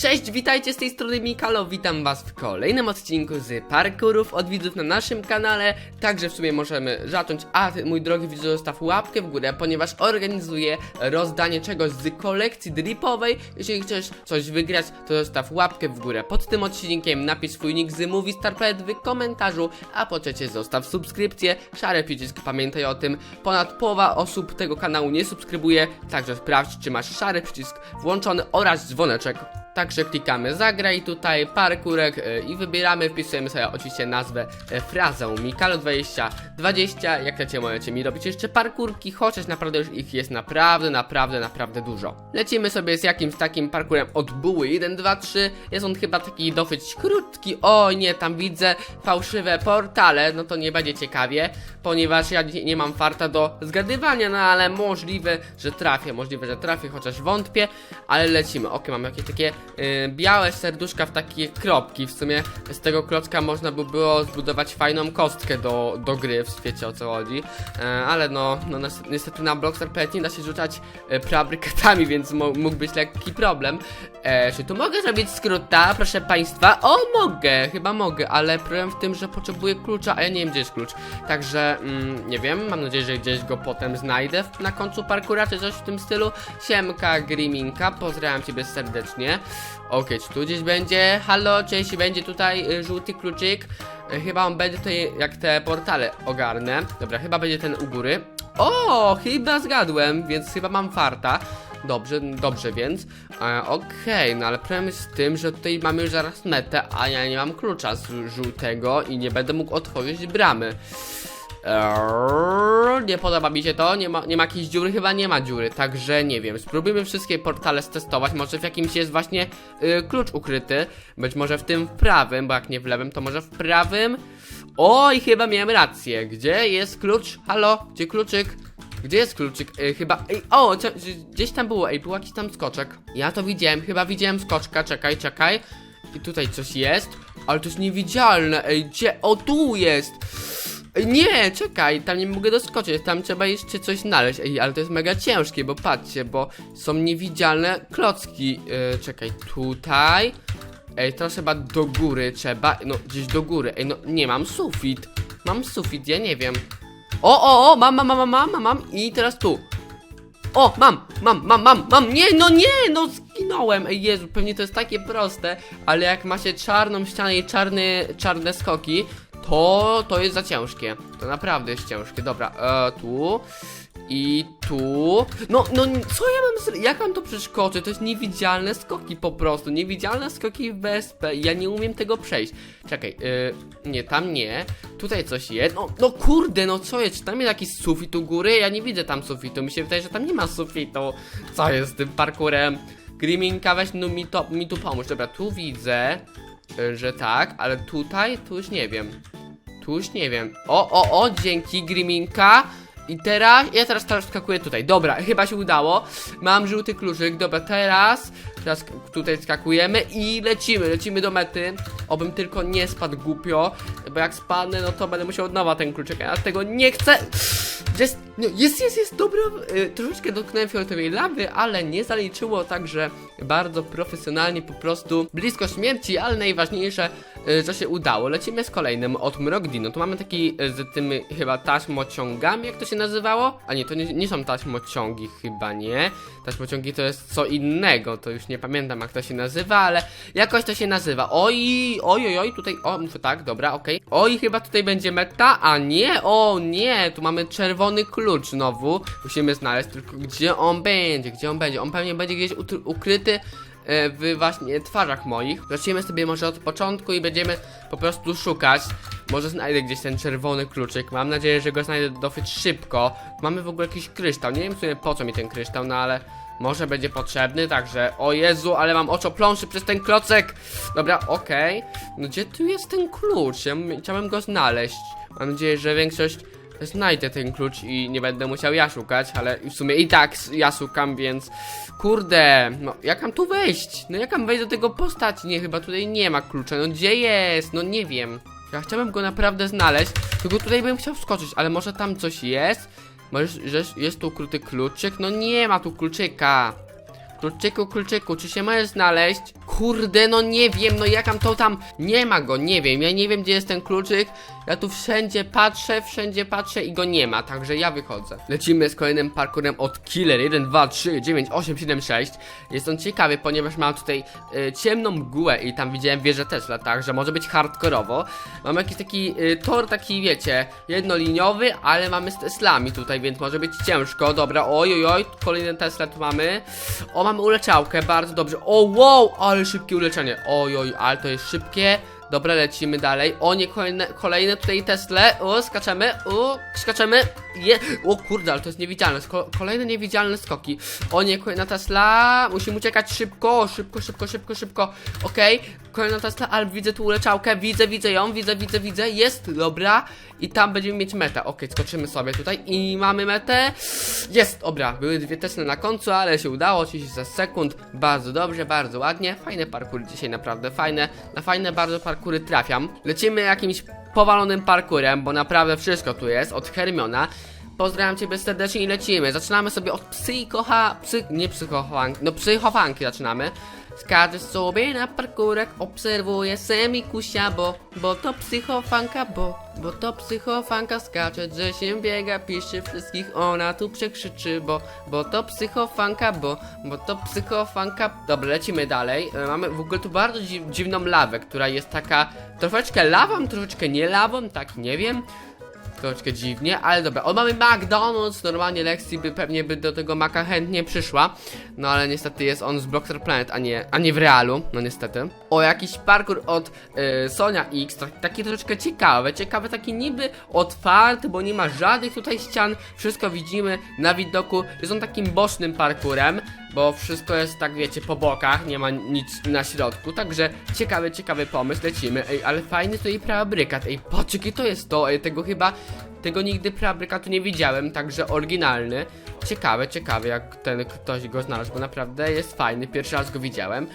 Cześć, witajcie z tej strony Mikalo, witam was w kolejnym odcinku z parkurów od widzów na naszym kanale. Także w sumie możemy zacząć, a mój drogi widzu zostaw łapkę w górę, ponieważ organizuję rozdanie czegoś z kolekcji dripowej. Jeżeli chcesz coś wygrać, to zostaw łapkę w górę pod tym odcinkiem, napisz swój nick z Movie w komentarzu A po trzecie zostaw subskrypcję, szary przycisk, pamiętaj o tym. Ponad połowa osób tego kanału nie subskrybuje, także sprawdź czy masz szary przycisk włączony oraz dzwoneczek Także klikamy zagraj tutaj, parkurek y, i wybieramy, wpisujemy sobie oczywiście nazwę, y, frazę Mikalo2020 Jak chcecie możecie mi robić jeszcze parkurki, chociaż naprawdę już ich jest naprawdę, naprawdę, naprawdę dużo. Lecimy sobie z jakimś takim parkurem od buły 1, 2, 3 Jest on chyba taki dosyć krótki, o nie, tam widzę fałszywe portale, no to nie będzie ciekawie Ponieważ ja nie, mam farta do zgadywania, no ale możliwe, że trafię, możliwe, że trafię, chociaż wątpię. Ale lecimy, ok, mamy jakieś takie białe serduszka w takie kropki. W sumie z tego klocka można by było zbudować fajną kostkę do, do gry, wiecie o co chodzi. E, ale no, no niestety- na Blockstar Planet nie da się rzucać e, preabrykatami, więc mógł być lekki problem. E, czy tu mogę zrobić skróta, proszę państwa? O, mogę, chyba mogę, ale problem w tym, że potrzebuję klucza, a ja nie wiem gdzie jest klucz. Także, mm, nie wiem, mam nadzieję, że gdzieś go potem znajdę w- na końcu parkura, czy coś w tym stylu. Siemka, Griminka, pozdrawiam ciebie serdecznie. Okej, czy tu gdzieś będzie? Halo, cześć, będzie tutaj y, żółty kluczyk. Y, chyba on będzie tutaj, jak te portale ogarnę. Dobra, chyba będzie ten u góry. O, chyba zgadłem, więc chyba mam farta. Dobrze, dobrze więc. E, Okej, no ale problem jest z tym, że tutaj mamy już zaraz metę, a ja nie mam klucza z żółtego i nie będę mógł otworzyć bramy. Eee, Nie podoba mi się to, nie ma, nie ma jakiejś dziury, chyba nie ma dziury, także nie wiem, spróbujmy wszystkie portale stestować, może w jakimś jest właśnie y, klucz ukryty, być może w tym prawym, bo jak nie w lewym, to może w prawym. Oj, chyba miałem rację, gdzie jest klucz? Halo, gdzie kluczyk? Gdzie jest kluczyk? Y, chyba. Ej, o, co, gdzieś tam było, ej, był jakiś tam skoczek. Ja to widziałem, chyba widziałem skoczka, czekaj, czekaj. I tutaj coś jest, ale to jest niewidzialne, ej, gdzie? O, tu jest! Nie, czekaj, tam nie mogę doskoczyć, tam trzeba jeszcze coś znaleźć. Ej, ale to jest mega ciężkie, bo patrzcie, bo są niewidzialne klocki. Yy, czekaj, tutaj. Ej, to chyba do góry trzeba. No, gdzieś do góry. Ej, no, nie mam sufit. Mam sufit, ja nie wiem. O, o, o, mam, mam, mam, mam, mam, mam. I teraz tu. O, mam, mam, mam, mam, mam, nie, no nie, no zginąłem, ej Jezu, pewnie to jest takie proste, ale jak ma się czarną ścianę i czarny, czarne skoki, to, to jest za ciężkie, to naprawdę jest ciężkie, dobra, e, tu i tu, no, no, co ja mam, jak mam to przeskoczyć, to jest niewidzialne skoki po prostu, niewidzialne skoki w BSP ja nie umiem tego przejść, czekaj, e, nie, tam nie, tutaj coś jest, no, no kurde, no co jest, czy tam jest jakiś sufit u góry, ja nie widzę tam sufitu, mi się wydaje, że tam nie ma sufitu, co jest z tym parkurem, Griminka, weź no, mi, to, mi tu pomóż, dobra, tu widzę, y, że tak, ale tutaj, tu już nie wiem, tu już nie wiem, o, o, o, dzięki Griminka, i teraz, ja teraz, teraz skakuję tutaj, dobra, chyba się udało, mam żółty kluczyk, dobra, teraz, teraz tutaj skakujemy i lecimy, lecimy do mety, obym tylko nie spadł głupio, bo jak spadnę, no to będę musiał od nowa ten kluczyk, ja tego nie chcę, jest, no, jest, jest, jest, dobra, y, troszeczkę dotknąłem fioletowej lawy, ale nie zaliczyło, także bardzo profesjonalnie, po prostu blisko śmierci, ale najważniejsze, y, że się udało. Lecimy z kolejnym od Mrogdino, tu mamy taki y, z tymi chyba taśmociągami, jak to się nazywało? A nie, to nie, nie są taśmociągi, chyba nie. Taśmociągi to jest co innego, to już nie pamiętam jak to się nazywa, ale jakoś to się nazywa. Oj, oj, oj, oj, tutaj, o, muszę tak, dobra, okej. Oj, chyba tutaj będzie meta, a nie, o nie, tu mamy czerwony klucz znowu. Musimy znaleźć tylko gdzie on będzie, gdzie on będzie. On pewnie będzie gdzieś ukryty w właśnie twarzach moich. Zacznijmy sobie może od początku i będziemy po prostu szukać. Może znajdę gdzieś ten czerwony kluczyk. Mam nadzieję, że go znajdę dosyć szybko. Mamy w ogóle jakiś kryształ. Nie wiem w sumie po co mi ten kryształ, no ale może będzie potrzebny, także o Jezu, ale mam oczopląszy przez ten klocek. Dobra, okej. No gdzie tu jest ten klucz? Ja chciałem go znaleźć. Mam nadzieję, że większość znajdę ten klucz i nie będę musiał ja szukać, ale w sumie i tak ja szukam, więc kurde, no jak mam tu wejść? No jak mam wejść do tego postaci? Nie, chyba tutaj nie ma klucza, no gdzie jest? No nie wiem. Ja chciałem go naprawdę znaleźć, tylko tutaj bym chciał wskoczyć, ale może tam coś jest? Może, że jest tu ukryty kluczyk? No nie ma tu kluczyka. Kluczyku, kluczyku, czy się możesz znaleźć? Kurde, no nie wiem, no jak tam to tam... Nie ma go, nie wiem, ja nie wiem gdzie jest ten kluczyk. Ja tu wszędzie patrzę, wszędzie patrzę i go nie ma, także ja wychodzę. Lecimy z kolejnym parkurem od Killer 1, 2, 3, 9, 8, 7, 6. Jest on ciekawy, ponieważ mam tutaj e, ciemną mgłę i tam widziałem wieżę Tesla, także może być hardkorowo. Mam jakiś taki e, tor, taki wiecie, jednoliniowy, ale mamy z Teslami tutaj, więc może być ciężko. Dobra, oj, oj, oj, kolejny Tesla tu mamy. O, mamy uleczałkę, bardzo dobrze. O, wow, ale szybkie uleczenie. Oj, oj, ale to jest szybkie. Dobra, lecimy dalej. O nie, kolejne, kolejne tutaj Tesle. O, skaczemy. O, skaczemy. Je. O kurde, ale to jest niewidzialne. Ko kolejne niewidzialne skoki. O nie, kolejna Tesla. Musimy uciekać szybko, szybko, szybko, szybko, szybko. Okej, kolejna Tesla, ale widzę tu uleczałkę. Widzę, widzę ją, widzę, widzę, widzę. Jest, dobra. I tam będziemy mieć metę. Okej, skoczymy sobie tutaj i mamy metę. Jest, dobra. Były dwie Tesla na końcu, ale się udało. 30 za sekund. Bardzo dobrze, bardzo ładnie. Fajne parkury dzisiaj, naprawdę fajne. Na fajne bardzo parkury trafiam. Lecimy jakimś powalonym parkurem, bo naprawdę wszystko tu jest. Od Hermiona. Pozdrawiam ciebie serdecznie i lecimy. Zaczynamy sobie od psychocha... Psy... nie psychofanki, no psychofanki zaczynamy. Skaczesz sobie na parkurek, obserwuję semikusia, bo, bo to psychofanka, bo, bo to psychofanka skacze, że się biega, pisze wszystkich, ona tu przekrzyczy, bo, bo to psychofanka, bo, bo to psychofanka. Dobra, lecimy dalej. E, Mamy w ogóle tu bardzo dzi dziwną lawę, która jest taka troszeczkę lawą, troszeczkę nie lawą, tak nie wiem. Troszeczkę dziwnie, ale dobra. O, mamy McDonald's. Normalnie Lexi by pewnie by do tego Maka chętnie przyszła. No ale niestety jest on z Blockster Planet, a nie, a nie w realu. No niestety. O, jakiś parkour od y, Sonia X. tak- Taki troszeczkę ciekawy. Ciekawy, taki niby otwarty, bo nie ma żadnych tutaj ścian. Wszystko widzimy na widoku. Jest on takim bocznym parkurem. Bo wszystko jest tak, wiecie, po bokach, nie ma nic na środku, także ciekawy, ciekawy pomysł, lecimy. Ej, ale fajny tutaj preabrykat. Ej, patrz, to jest to, ej, tego chyba, tego nigdy preabrykatu nie widziałem, także oryginalny. Ciekawe, ciekawe, jak ten ktoś go znalazł, bo naprawdę jest fajny, pierwszy raz go widziałem.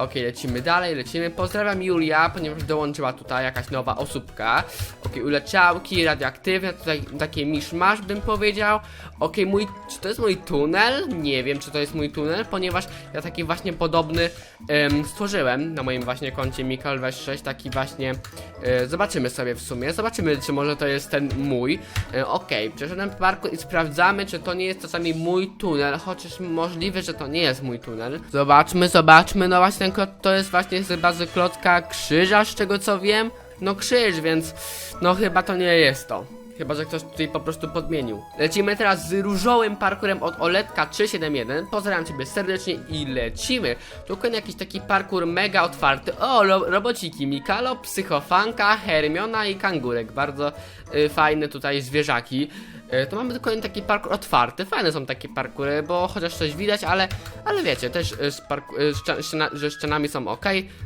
Okej, lecimy dalej, lecimy. Pozdrawiam Julia, ponieważ dołączyła tutaj jakaś nowa osóbka. Okej, uleciałki, radioaktywne, tutaj takie miszmasz bym powiedział. Okej, mój, czy to jest mój tunel? Nie wiem, czy to jest mój tunel, ponieważ ja taki właśnie podobny em, stworzyłem na moim właśnie koncie Mikal 6 taki właśnie, e, zobaczymy sobie w sumie, zobaczymy, czy może to jest ten mój. E, Okej, przeszedłem parku i sprawdzamy, czy to nie jest czasami mój tunel, chociaż możliwe, że to nie jest mój tunel. Zobaczmy, zobaczmy, no właśnie ten klot to jest właśnie z bazy klotka krzyża, z czego co wiem. No krzyż, więc no chyba to nie jest to. Chyba, że ktoś tutaj po prostu podmienił. Lecimy teraz z różowym parkurem od Oletka 371. Pozdrawiam ciebie serdecznie i lecimy. Kolejny jakiś taki parkur mega otwarty. O, ro robociki Mikalo, Psychofanka, Hermiona i Kangurek. Bardzo y, fajne tutaj zwierzaki. Y, to mamy kolejny taki parkur otwarty. Fajne są takie parkury, bo chociaż coś widać, ale, ale wiecie, też y, z parku, ściana, że ścianami są ok.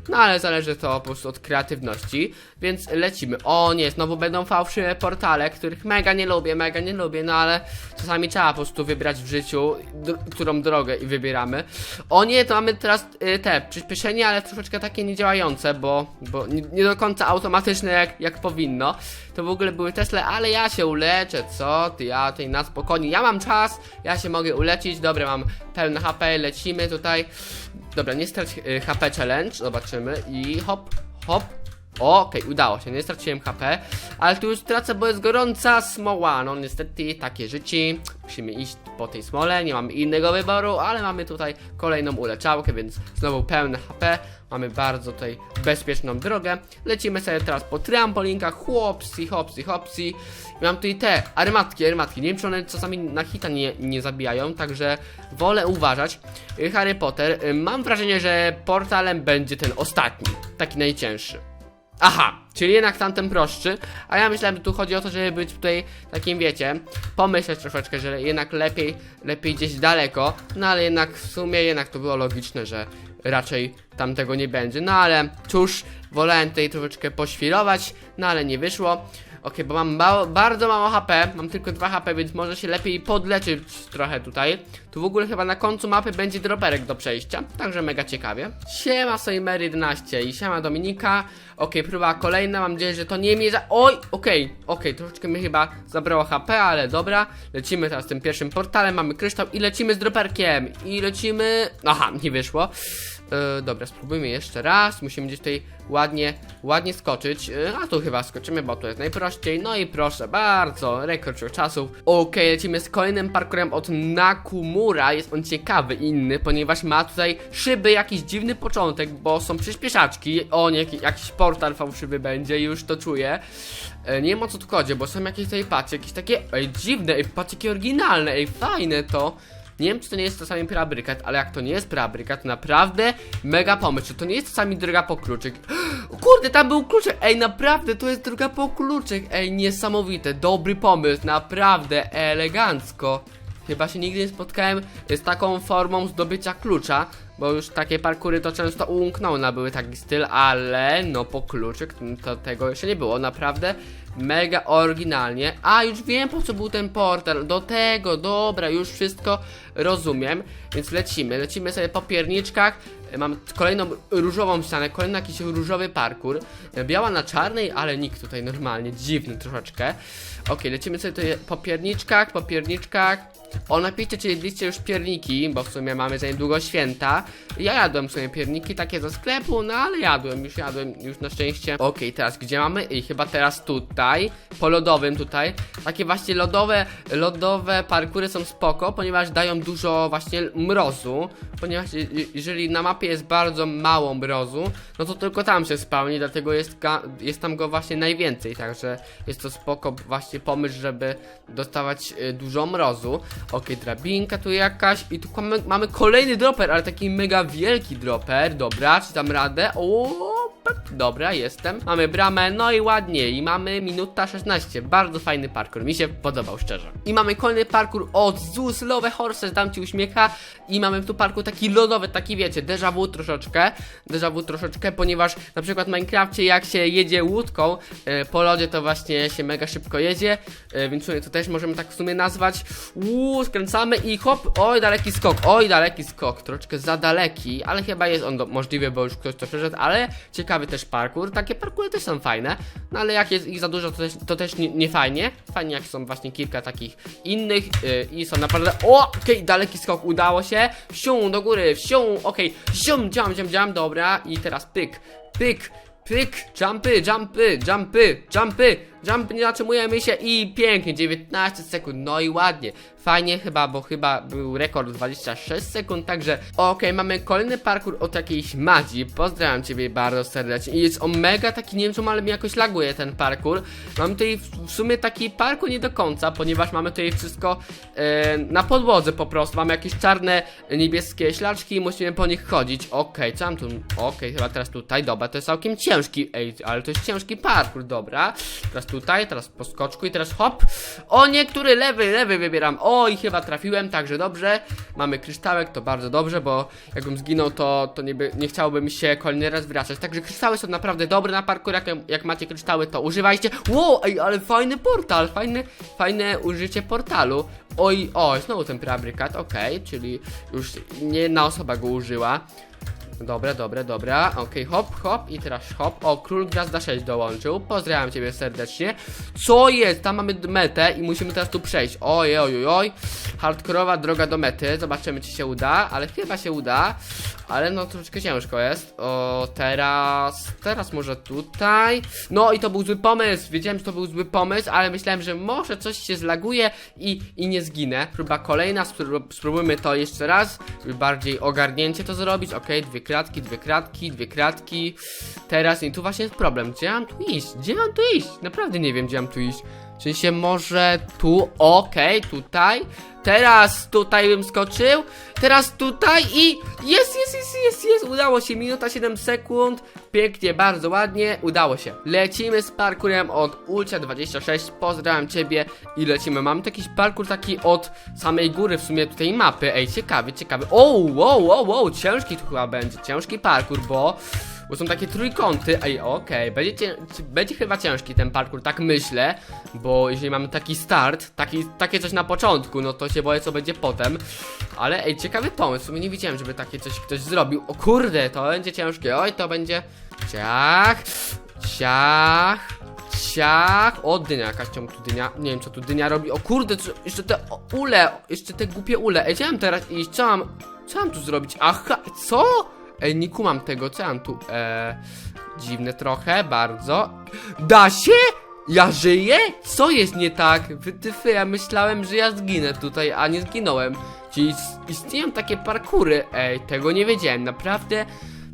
No ale zależy to po prostu od kreatywności. Więc lecimy. O nie, znowu będą fałszywe portale, których mega nie lubię, mega nie lubię, no ale czasami trzeba po prostu wybrać w życiu, którą drogę i wybieramy. O nie, to mamy teraz y, te przyspieszenie, ale troszeczkę takie niedziałające, bo, bo nie, nie do końca automatyczne jak, jak powinno. To w ogóle były Tesla, ale ja się uleczę, co ty, ja tutaj na spokojnie, ja mam czas, ja się mogę uleczyć, dobra, mam pełne HP, lecimy tutaj. Dobra, nie strać y, HP challenge, zobaczymy i hop, hop, Okej, udało się, nie straciłem HP, ale tu już tracę, bo jest gorąca smoła. No niestety, takie życie. Musimy iść po tej smole, nie mamy innego wyboru, ale mamy tutaj kolejną uleczałkę, więc znowu pełne HP. Mamy bardzo tutaj bezpieczną drogę. Lecimy sobie teraz po trampolinkach, chłopsi, hopsi, hopsi. I mam tutaj te armatki, armatki. Nie wiem, czy one czasami na hita nie, nie zabijają, także wolę uważać. Harry Potter, y, mam wrażenie, że portalem będzie ten ostatni, taki najcięższy. Aha, czyli jednak tamten prostszy, a ja myślałem, że tu chodzi o to, żeby być tutaj takim, wiecie, pomyśleć troszeczkę, że jednak lepiej, lepiej gdzieś daleko, no ale jednak w sumie jednak to było logiczne, że raczej tam tego nie będzie, no ale cóż, wolałem tutaj troszeczkę poświrować, no ale nie wyszło. Okej, bo mam bardzo mało HP, mam tylko 2 HP, więc może się lepiej podleczyć trochę tutaj. Tu w ogóle chyba na końcu mapy będzie droperek do przejścia, także mega ciekawie. Siema Sojmer 11 i siema Dominika. Okej, próba kolejna, mam nadzieję, że to nie mierza... Oj, okej, okej, troszeczkę mi chyba zabrało HP, ale dobra. Lecimy teraz tym pierwszym portalem, mamy kryształ i lecimy z droperkiem. I lecimy... Aha, nie wyszło. E, dobra, spróbujmy jeszcze raz. Musimy gdzieś tutaj ładnie, ładnie skoczyć. E, a tu chyba skoczymy, bo to jest najprościej. No i proszę bardzo, rekord czasów. Okej, lecimy z kolejnym parkurem od Nakumura. Jest on ciekawy, inny, ponieważ ma tutaj szyby, jakiś dziwny początek, bo są przyspieszaczki. O, nie, jakiś portal fałszywy będzie, już to czuję. E, nie wiem o co tu chodzi, bo są jakieś tutaj patrzcie, jakieś takie, ej, dziwne, ej, patrzcie, oryginalne, ej, fajne to. Nie wiem, czy to nie jest czasami preabrykat, ale jak to nie jest preabrykat, to naprawdę mega pomysł. Czy to nie jest czasami droga po kluczyk? Kurde, tam był kluczyk! Ej, naprawdę, to jest droga po kluczyk! Ej, niesamowite, dobry pomysł, naprawdę, elegancko. Chyba się nigdy nie spotkałem z taką formą zdobycia klucza, bo już takie parkury to często umknąone były taki styl, ale no po kluczyk to tego jeszcze nie było, naprawdę mega oryginalnie. A już wiem po co był ten portal, do tego, dobra, już wszystko rozumiem, więc lecimy, lecimy sobie po pierniczkach. E, Mam kolejną różową ścianę, kolejny jakiś różowy parkur. E, Biała na czarnej, ale nikt tutaj normalnie, dziwny troszeczkę. Okej, lecimy sobie tutaj po pierniczkach, po pierniczkach. O, napiszcie, czy jedliście już pierniki, bo w sumie mamy za niedługo święta. Ja jadłem sobie pierniki takie ze sklepu, no ale jadłem, już jadłem, już na szczęście. Okej, teraz gdzie mamy? I chyba teraz tutaj, po lodowym tutaj. Takie właśnie lodowe, lodowe parkury są spoko, ponieważ dają dużo właśnie mrozu. Ponieważ je- je- jeżeli na mapie jest bardzo mało mrozu, no to tylko tam się spełni, dlatego jest, jest tam go właśnie najwięcej, także jest to spoko właśnie pomysł, żeby dostawać y, dużo mrozu. Okej, drabinka tu jakaś i tu mamy, mamy kolejny dropper, ale taki mega wielki dropper, dobra, czy dam radę? O, pep, dobra, jestem. Mamy bramę, no i ładnie, i mamy minuta 16, bardzo fajny parkour, mi się podobał szczerze. I mamy kolejny parkour od Zeus Love Horses, dam ci uśmiecha i mamy tu parkour taki lodowy, taki wiecie, déjà vu troszeczkę, déjà vu troszeczkę, ponieważ na przykład w Minecrafcie jak się jedzie łódką e, po lodzie, to właśnie się mega szybko jedzie, e, więc to też możemy tak w sumie nazwać. Uuu, skręcamy i hop, oj, daleki skok, oj, daleki skok, troszeczkę za daleki, ale chyba jest on do, możliwy, bo już ktoś to przeszedł, ale ciekawy też parkour, takie parkury też są fajne, no ale jak jest ich za dużo, to też, to też nie, nie fajnie, fajnie jak są właśnie kilka takich innych yy, i są naprawdę, o, okej, daleki skok, udało się, wsią do góry, wsią, okej, ziom, dziam, dziam, dziam, dobra, i teraz pyk, pyk, pyk, jumpy, jumpy, jumpy, jumpy, jumpy, nie zatrzymujemy się i pięknie, 19 sekund, no i ładnie, fajnie chyba, bo chyba był rekord 26 sekund, także okej, mamy kolejny parkour od jakiejś Madzi, pozdrawiam Ciebie bardzo serdecznie. I jest on mega taki, nie wiem czemu, ale mi jakoś laguje ten parkour, mam tutaj w, w sumie taki parkour nie do końca, ponieważ mamy tutaj wszystko e, na podłodze po prostu, mamy jakieś czarne, niebieskie ślaczki i musimy po nich chodzić, okej, co mam tu, okej, chyba teraz tutaj, dobra, to jest całkiem ciężki, ej, ale to jest ciężki parkour, dobra, teraz tutaj, teraz po skoczku i teraz hop, o niektóry lewy, lewy wybieram, o i chyba trafiłem, także dobrze, mamy kryształek, to bardzo dobrze, bo jakbym zginął, to, to nie, by, nie chciałoby mi się kolejny raz wracać, także kryształy są naprawdę dobre na parkour, jak, jak macie kryształy, to używajcie, wow, ej, ale fajny portal, fajny, fajne użycie portalu, oj, oj, znowu ten preabrykat, okej, czyli już nie jedna osoba go użyła, Dobra, dobra, dobra. Okej, hop, hop i teraz hop. O, król Gwiazda 6 dołączył. Pozdrawiam ciebie serdecznie. Co jest? Tam mamy metę i musimy teraz tu przejść. Oj, oj, oj. Hardkorowa droga do mety. Zobaczymy, czy się uda, ale chyba się uda. Ale no troszeczkę ciężko jest. O, teraz. Teraz może tutaj. No i to był zły pomysł. Wiedziałem, że to był zły pomysł, ale myślałem, że może coś się zlaguje i, i nie zginę. Próba kolejna. spró- Spróbujmy to jeszcze raz. Żeby bardziej ogarnięcie to zrobić. Okej, dwie kratki, dwie kratki, dwie kratki. Teraz i tu właśnie jest problem. Gdzie mam tu iść? Gdzie mam tu iść? Naprawdę nie wiem, gdzie mam tu iść. W sensie może tu, okej, tutaj. Teraz tutaj bym skoczył. Teraz tutaj i jest, jest, jest, jest, jest. Udało się. Minuta 7 sekund. Pięknie, bardzo ładnie. Udało się. Lecimy z parkurem od Ulcia 26. Pozdrawiam ciebie i lecimy. Mamy tu jakiś parkur taki od samej góry w sumie tutaj mapy. Ej, ciekawy, ciekawy. O, wow, wow, wow. Ciężki tu chyba będzie. Ciężki parkur, bo bo są takie trójkąty. Ej, okej, będzie, cię- będzie chyba ciężki ten parkour, tak myślę, bo jeżeli mamy taki start, taki, takie coś na początku, no to się boję, co będzie potem. Ale ej, ciekawy pomysł, w nie widziałem, żeby takie coś ktoś zrobił. O kurde, to będzie ciężkie, oj, to będzie... Ciach, ciach, ciach. O, dynia, jakaś czemu tu dynia? Nie wiem, co tu dynia robi. O kurde, co, jeszcze te ule, jeszcze te głupie ule. Ej, mam teraz iść? Co mam, co mam tu zrobić? Aha, co? Ej, nie kumam tego, co mam tu? Eee, dziwne trochę, bardzo. Da się? Ja żyję? Co jest nie tak? Wytyfy, ja myślałem, że ja zginę tutaj, a nie zginąłem. Czyli is- istnieją takie parkury. Ej, tego nie wiedziałem, naprawdę.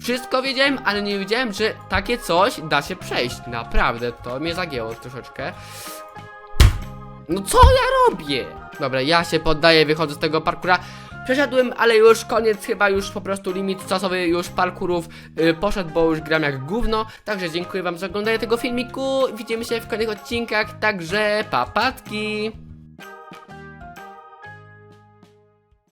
Wszystko wiedziałem, ale nie wiedziałem, że takie coś da się przejść. Naprawdę, to mnie zagięło troszeczkę. No co ja robię? Dobra, ja się poddaję, wychodzę z tego parkura. Przeszedłem, ale już koniec, chyba już po prostu limit czasowy już parkurów y, poszedł, bo już gram jak gówno. Także dziękuję wam za oglądanie tego filmiku. Widzimy się w kolejnych odcinkach, także papatki.